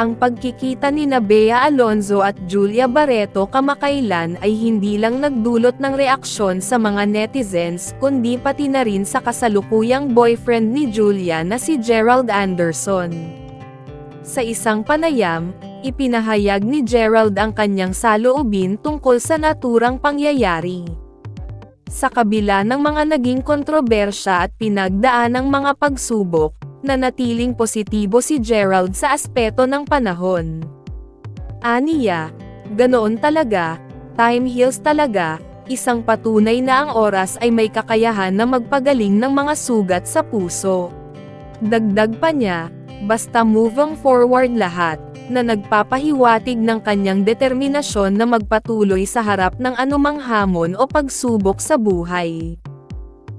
Ang pagkikita ni Bea Alonzo at Julia Barreto kamakailan ay hindi lang nagdulot ng reaksyon sa mga netizens kundi pati na rin sa kasalukuyang boyfriend ni Julia na si Gerald Anderson. Sa isang panayam, ipinahayag ni Gerald ang kanyang saloobin tungkol sa naturang pangyayari. Sa kabila ng mga naging kontrobersya at pinagdaan ng mga pagsubok, nanatiling positibo si Gerald sa aspeto ng panahon. Aniya, ganoon talaga, time heals talaga, isang patunay na ang oras ay may kakayahan na magpagaling ng mga sugat sa puso. Dagdag pa niya, basta moving forward lahat, na nagpapahiwatig ng kanyang determinasyon na magpatuloy sa harap ng anumang hamon o pagsubok sa buhay.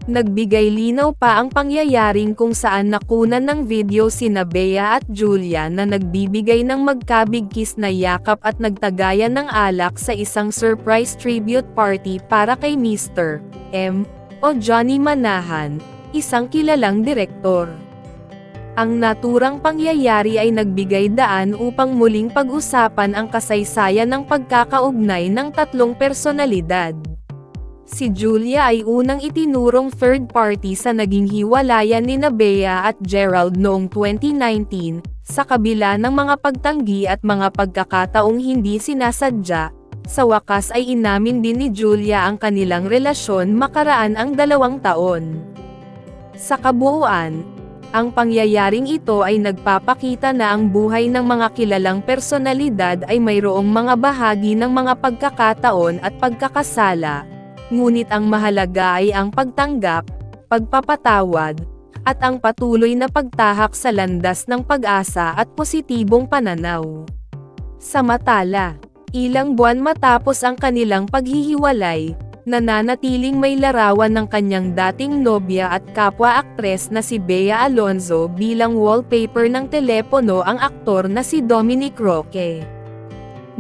Nagbigay linaw pa ang pangyayaring kung saan nakunan ng video si Bea at Julia na nagbibigay ng magkabigkis na yakap at nagtagayan ng alak sa isang surprise tribute party para kay Mr. M. o Johnny Manahan, isang kilalang direktor. Ang naturang pangyayari ay nagbigay daan upang muling pag-usapan ang kasaysayan ng pagkakaugnay ng tatlong personalidad. Si Julia ay unang itinurong third party sa naging hiwalayan ni Bea at Gerald noong 2019, sa kabila ng mga pagtanggi at mga pagkakataong hindi sinasadya. Sa wakas ay inamin din ni Julia ang kanilang relasyon makaraan ang dalawang taon. Sa kabuuan, ang pangyayaring ito ay nagpapakita na ang buhay ng mga kilalang personalidad ay mayroong mga bahagi ng mga pagkakataon at pagkakasala, ngunit ang mahalaga ay ang pagtanggap, pagpapatawad, at ang patuloy na pagtahak sa landas ng pag-asa at positibong pananaw. Samantala, ilang buwan matapos ang kanilang paghihiwalay, nananatiling may larawan ng kanyang dating nobya at kapwa-aktres na si Bea Alonzo bilang wallpaper ng telepono ang aktor na si Dominic Roque.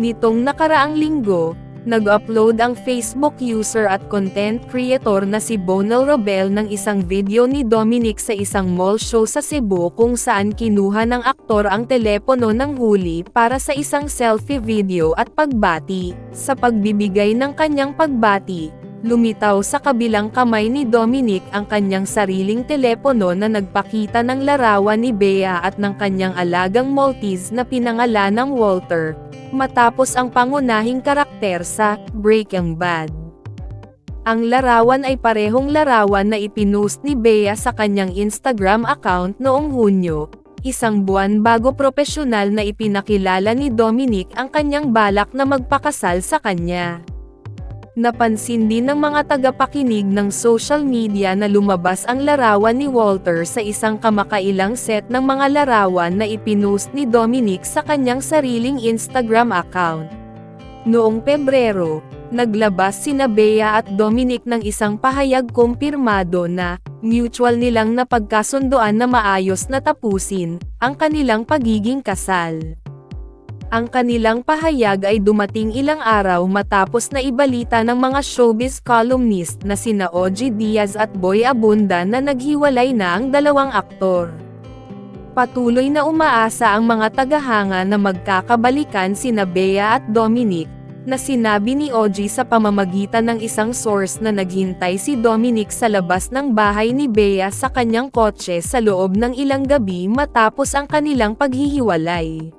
Nitong nakaraang linggo, nag-upload ang Facebook user at content creator na si Bonel Robel ng isang video ni Dominic sa isang mall show sa Cebu kung saan kinuha ng aktor ang telepono ng huli para sa isang selfie video at pagbati. Sa pagbibigay ng kanyang pagbati, lumitaw sa kabilang kamay ni Dominic ang kanyang sariling telepono na nagpakita ng larawan ni Bea at ng kanyang alagang Maltese na pinangalan ng Walter, matapos ang pangunahing karakter sa Breaking Bad. Ang larawan ay parehong larawan na ipinost ni Bea sa kanyang Instagram account noong Hunyo, isang buwan bago propesyonal na ipinakilala ni Dominic ang kanyang balak na magpakasal sa kanya. Napansin din ng mga tagapakinig ng social media na lumabas ang larawan ni Walter sa isang kamakailang set ng mga larawan na ipinost ni Dominic sa kanyang sariling Instagram account. Noong Pebrero, naglabas sina Bea at Dominic ng isang pahayag kumpirmado na, mutual nilang napagkasundoan na maayos na tapusin, ang kanilang pagiging kasal. Ang kanilang pahayag ay dumating ilang araw matapos na ibalita ng mga showbiz columnist na sina Ogie Diaz at Boy Abunda na naghiwalay na ang dalawang aktor. Patuloy na umaasa ang mga tagahanga na magkakabalikan sina Bea at Dominic, na sinabi ni Ogie sa pamamagitan ng isang source na naghintay si Dominic sa labas ng bahay ni Bea sa kanyang kotse sa loob ng ilang gabi matapos ang kanilang paghihiwalay.